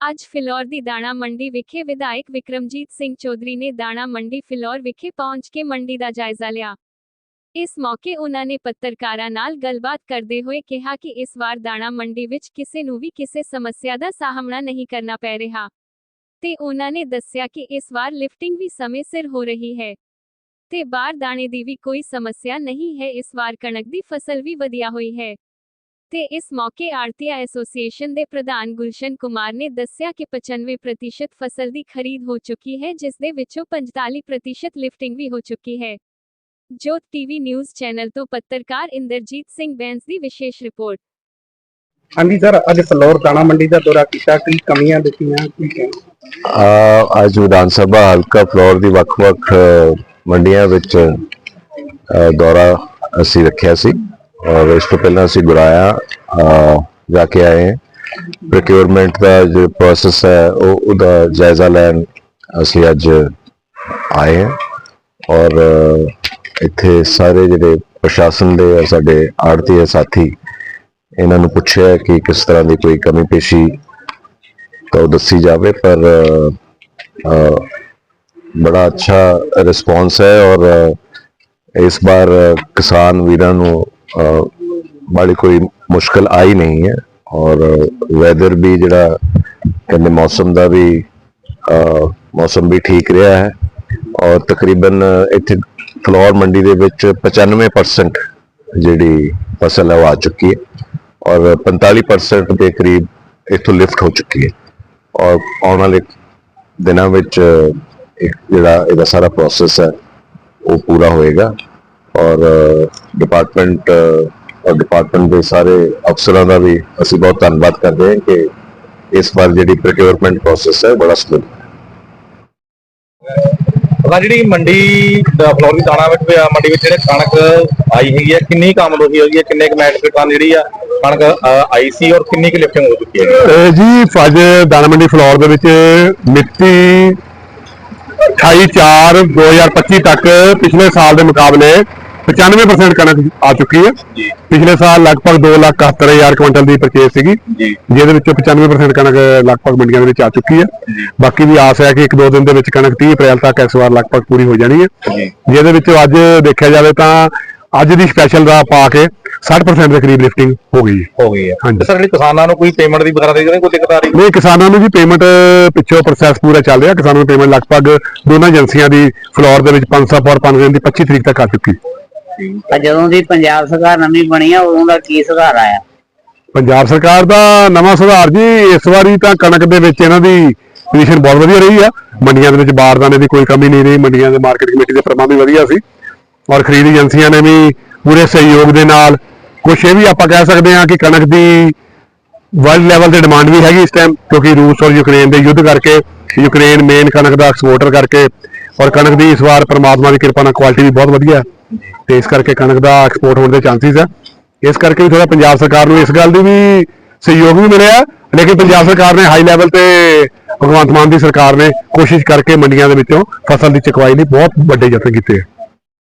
ਅੱਜ ਫਿਲੌਰ ਦੀ ਦਾਣਾ ਮੰਡੀ ਵਿਖੇ ਵਿਧਾਇਕ ਵਿਕਰਮਜੀਤ ਸਿੰਘ ਚੌਧਰੀ ਨੇ ਦਾਣਾ ਮੰਡੀ ਫਿਲੌਰ ਵਿਖੇ ਪਹੁੰਚ ਕੇ ਮੰਡੀ ਦਾ ਜਾਇਜ਼ਾ ਲਿਆ। ਇਸ ਮੌਕੇ ਉਹਨਾਂ ਨੇ ਪੱਤਰਕਾਰਾਂ ਨਾਲ ਗੱਲਬਾਤ ਕਰਦੇ ਹੋਏ ਕਿਹਾ ਕਿ ਇਸ ਵਾਰ ਦਾਣਾ ਮੰਡੀ ਵਿੱਚ ਕਿਸੇ ਨੂੰ ਵੀ ਕਿਸੇ ਸਮੱਸਿਆ ਦਾ ਸਾਹਮਣਾ ਨਹੀਂ ਕਰਨਾ ਪੈ ਰਿਹਾ। ਤੇ ਉਹਨਾਂ ਨੇ ਦੱਸਿਆ ਕਿ ਇਸ ਵਾਰ ਲਿਫਟਿੰਗ ਵੀ ਸਮੇਂ ਸਿਰ ਹੋ ਰਹੀ ਹੈ। ਤੇ ਬਾਹਰ ਦਾਣੇ ਦੀ ਵੀ ਕੋਈ ਸਮੱਸਿਆ ਨਹੀਂ ਹੈ, ਇਸ ਵਾਰ ਕਣਕ ਦੀ ਫਸਲ ਵੀ ਵਧੀਆ ਹੋਈ ਹੈ। ਤੇ ਇਸ ਮੌਕੇ ਆੜਤੀਆ ਐਸੋਸੀਏਸ਼ਨ ਦੇ ਪ੍ਰਧਾਨ ਗੁਲਸ਼ਨ ਕੁਮਾਰ ਨੇ ਦੱਸਿਆ ਕਿ 95% ਫਸਲ ਦੀ ਖਰੀਦ ਹੋ ਚੁੱਕੀ ਹੈ ਜਿਸ ਦੇ ਵਿੱਚੋਂ 45% ਲਿਫਟਿੰਗ ਵੀ ਹੋ ਚੁੱਕੀ ਹੈ। ਜੋਤ ਟੀਵੀ ਨਿਊਜ਼ ਚੈਨਲ ਤੋਂ ਪੱਤਰਕਾਰ ਇੰਦਰਜੀਤ ਸਿੰਘ ਬੈਂਸ ਦੀ ਵਿਸ਼ੇਸ਼ ਰਿਪੋਰਟ। ਹਾਂਜੀ ਸਰ ਅੱਜ ਫਲੋਰ ਦਾਣਾ ਮੰਡੀ ਦਾ ਦੌਰਾ ਕੀਤਾ ਕੀ ਕਮੀਆਂ ਦਿੱਤੀਆਂ ਕੀ ਕਹਿਣਾ ਆ ਅੱਜ ਵਿਧਾਨ ਸਭਾ ਹਲਕਾ ਫਲੋਰ ਦੀ ਵੱਖ-ਵੱਖ ਮੰਡੀਆਂ ਵਿੱਚ ਦੌਰਾ ਅਸੀਂ ਰੱਖਿਆ ਸੀ। ਔਰ ਇਸ ਤੋਂ ਪਹਿਲਾਂ ਅਸੀਂ ਗੁਰਾਇਆ ਜਾ ਕੇ ਆਏ ਹਾਂ। ਪ੍ਰੋਕਿਉਰਮੈਂਟ ਦਾ ਜੋ ਪ੍ਰੋਸੈਸ ਹੈ, ਉਹ ਉਹਦਾ ਜਾਇਜ਼ਾ ਲੈਣ ਅਸੀਂ ਅੱਜ ਆਏ ਹਾਂ। ਔਰ ਇੱਥੇ ਸਾਰੇ ਜਿਹੜੇ ਪ੍ਰਸ਼ਾਸਨ ਦੇ ਸਾਡੇ ਆੜਤੀ ਸਾਥੀ, ਇਹਨਾਂ ਨੂੰ ਪੁੱਛਿਆ ਕਿ ਕਿਸ ਤਰ੍ਹਾਂ ਦੀ ਕੋਈ ਕਮੀ ਪੇਸ਼ੀ ਤਾਂ ਉਹ ਦੱਸੀ ਜਾਵੇ, ਪਰ ਬੜਾ ਅੱਛਾ ਰਿਸਪੌਂਸ ਹੈ। ਔਰ ਇਸ ਵਾਰ ਕਿਸਾਨ ਵੀਰਾਂ ਨੂੰ ਬੜੀ ਕੋਈ ਮੁਸ਼ਕਲ ਆਈ ਨਹੀਂ ਹੈ ਔਰ ਵੈਦਰ ਵੀ ਜਿਹੜਾ ਕਹਿੰਦੇ ਮੌਸਮ ਦਾ ਵੀ ਮੌਸਮ ਵੀ ਠੀਕ ਰਿਹਾ ਹੈ ਔਰ ਤਕਰੀਬਨ ਇੱਥੇ ਫਲੋਰ ਮੰਡੀ ਦੇ ਵਿੱਚ 95% ਜਿਹੜੀ ਫਸਲ ਹੈ ਉਹ ਆ ਚੁੱਕੀ ਹੈ ਔਰ 45% ਦੇ ਕਰੀਬ ਇੱਥੋਂ ਲਿਫਟ ਹੋ ਚੁੱਕੀ ਹੈ ਔਰ ਆਉਣ ਵਾਲੇ ਦਿਨਾਂ ਵਿੱਚ ਜਿਹੜਾ ਇਹਦਾ ਸਾਰਾ ਪ੍ਰੋਸੈਸ ਹੈ ਉਹ ਪੂਰਾ ਹੋਏਗਾ। ਔਰ ਡਿਪਾਰਟਮੈਂਟ ਔਰ ਡਿਪਾਰਟਮੈਂਟ ਦੇ ਸਾਰੇ ਅਫਸਰਾਂ ਦਾ ਵੀ ਅਸੀਂ ਬਹੁਤ ਧੰਨਵਾਦ ਕਰਦੇ ਹਾਂ ਕਿ ਇਸ ਵਾਰ ਜਿਹੜੀ ਪ੍ਰੋਕਿਉਰਮੈਂਟ ਪ੍ਰੋਸੈਸ ਹੈ ਬੜਾ ਸਮੂਥ ਤਾਂ ਜਿਹੜੀ ਮੰਡੀ ਦਾ ਫਲੋਰ ਦਾਣਾ ਵਿੱਚ ਪਿਆ ਮੰਡੀ ਵਿੱਚ ਜਿਹੜੇ ਕਣਕ ਆਈ ਹੈਗੀ ਹੈ ਕਿੰਨੀ ਕੰਮ ਹੋਈ ਹੋਈ ਹੈ ਕਿੰਨੇ ਕੁ ਮੈਟ੍ਰਿਕ ਟਨ ਜਿਹੜੀ ਆ ਕਣਕ ਆਈ ਸੀ ਔਰ ਕਿੰਨੀ ਕੁ ਲਿਫਟਿੰਗ ਹੋ ਚੁੱਕੀ ਹੈ? ਜੀ ਫੱਜ ਦਾਣਾ ਮੰਡੀ ਫਲੋਰ ਦੇ ਵਿੱਚ ਮਿਤੀ 28 4 2025 ਤੱਕ ਪਿਛਲੇ ਸਾਲ ਦੇ ਮੁਕਾਬਲੇ 95% ਕਣਕ ਆ ਚੁੱਕੀ ਹੈ। ਪਿਛਲੇ ਸਾਲ ਲਗਭਗ 2 ਲੱਖ 71 ਹਜ਼ਾਰ ਕੁਇੰਟਲ ਦੀ ਪਰਚੇਸ ਸੀਗੀ। ਜਿਹਦੇ ਵਿੱਚੋਂ 95% ਕਣਕ ਲਗਭਗ ਮੰਡੀਆਂ ਦੇ ਵਿੱਚ ਆ ਚੁੱਕੀ ਹੈ। ਬਾਕੀ ਵੀ ਆਸ ਹੈ ਕਿ ਇੱਕ ਦੋ ਦਿਨ ਦੇ ਵਿੱਚ ਕਣਕ 30 ਅਪ੍ਰੈਲ ਤੱਕ ਇਸ ਵਾਰ ਲਗਭਗ ਪੂਰੀ ਹੋ ਜਾਣੀ ਹੈ। ਜਿਹਦੇ ਵਿੱਚੋਂ ਅੱਜ ਦੇਖਿਆ ਜਾਵੇ ਤਾਂ ਅੱਜ ਦੀ ਸਪੈਸ਼ਲ ਦਾ ਪਾ ਕੇ 60% ਦੇ ਕਰੀਬ ਲਿਫਟਿੰਗ ਹੋ ਗਈ ਹੈ। ਹੋ ਗਈ ਹੈ। ਹਾਂਜੀ। ਸਰ ਜਿਹੜੀ ਕਿਸਾਨਾਂ ਨੂੰ ਕੋਈ ਪੇਮੈਂਟ ਦੀ ਵਗੈਰਾ ਦੀ ਨਹੀਂ ਕੋਈ ਦਿੱਕਤ ਆ ਰਹੀ? ਨਹੀਂ ਕਿਸਾਨਾਂ ਨੂੰ ਜੀ ਪੇਮੈਂਟ ਪਿੱਛੋਂ ਪ੍ਰੋਸੈਸ ਪੂਰਾ ਚੱਲ ਰਿਹਾ। ਕਿਸਾਨਾਂ ਨੂੰ ਪੇਮੈਂਟ ਲਗਭਗ ਦੋਨਾਂ ਏਜੰਸੀਆਂ ਦੀ ਫਲੋਰ ਦੇ ਵਿੱਚ 500 ਪਰ 5 ਦਿਨ ਦੀ 25 ਤਰੀਕ ਤੱਕ ਆ ਚੁੱਕੀ ਤਾਂ ਜਦੋਂ ਦੀ ਪੰਜਾਬ ਸਰਕਾਰ ਨਵੀਂ ਬਣੀ ਆ ਉਦੋਂ ਦਾ ਕੀ ਸੁਧਾਰ ਆਇਆ? ਪੰਜਾਬ ਸਰਕਾਰ ਦਾ ਨਵਾਂ ਸੁਧਾਰ ਜੀ ਇਸ ਵਾਰੀ ਤਾਂ ਕਣਕ ਦੇ ਵਿੱਚ ਇਹਨਾਂ ਦੀ ਪੋਜੀਸ਼ਨ ਬਹੁਤ ਵਧੀਆ ਰਹੀ ਆ। ਮੰਡੀਆਂ ਦੇ ਵਿੱਚ ਬਾਰਦਾਨੇ ਦੀ ਕੋਈ ਕਮੀ ਨਹੀਂ ਰਹੀ। ਮੰਡੀਆਂ ਦੇ ਮਾਰਕੀਟ ਕਮੇਟੀ ਦੇ ਪ੍ਰਬੰਧ ਵੀ ਵਧੀਆ ਸੀ। ਔਰ ਖਰੀਦ ਏਜੰਸੀਆਂ ਨੇ ਵੀ ਪੂਰੇ ਸਹਿਯੋਗ ਦੇ ਨਾਲ ਕੁਛ ਇਹ ਵੀ ਆਪਾਂ ਕਹਿ ਸਕਦੇ ਹਾਂ ਕਿ ਕਣਕ ਦੀ ਵਰਲਡ ਲੈਵਲ ਤੇ ਡਿਮਾਂਡ ਵੀ ਹੈਗੀ ਇਸ ਟਾਈਮ ਕਿਉਂਕਿ ਰੂਸ ਔਰ ਯੂਕਰੇਨ ਦੇ ਯੁੱਧ ਕਰਕੇ, ਯੂਕਰੇਨ ਮੇਨ ਕਣਕ ਦਾ ਐਕਸਪੋਰਟਰ ਕਰਕੇ ਔਰ ਕਣਕ ਦੀ ਇਸ ਵਾਰ ਪਰਮਾਤਮਾ ਦੀ ਕਿਰਪਾ ਨਾਲ ਕੁਆਲਿਟੀ ਵੀ ਬਹੁਤ ਵਧੀਆ ਹੈ ਤੇ ਇਸ ਕਰਕੇ ਕਣਕ ਦਾ ਐਕਸਪੋਰਟ ਹੋਣ ਦੇ ਚਾਂਸਿਸ ਹੈ। ਇਸ ਕਰਕੇ ਵੀ ਥੋੜਾ ਪੰਜਾਬ ਸਰਕਾਰ ਨੂੰ ਇਸ ਗੱਲ ਦੀ ਵੀ ਸਹਿਯੋਗ ਵੀ ਮਿਲਿਆ, ਲੇਕਿਨ ਪੰਜਾਬ ਸਰਕਾਰ ਨੇ ਹਾਈ ਲੈਵਲ ਤੇ ਭਗਵੰਤ ਮਾਨ ਦੀ ਸਰਕਾਰ ਨੇ ਕੋਸ਼ਿਸ਼ ਕਰਕੇ ਮੰਡੀਆਂ ਦੇ ਵਿੱਚੋਂ ਫਸਲ ਦੀ ਚੁਕਵਾਈ ਲਈ ਬਹੁਤ ਵੱਡੇ ਯਤਨ ਕੀਤੇ ਹੈ।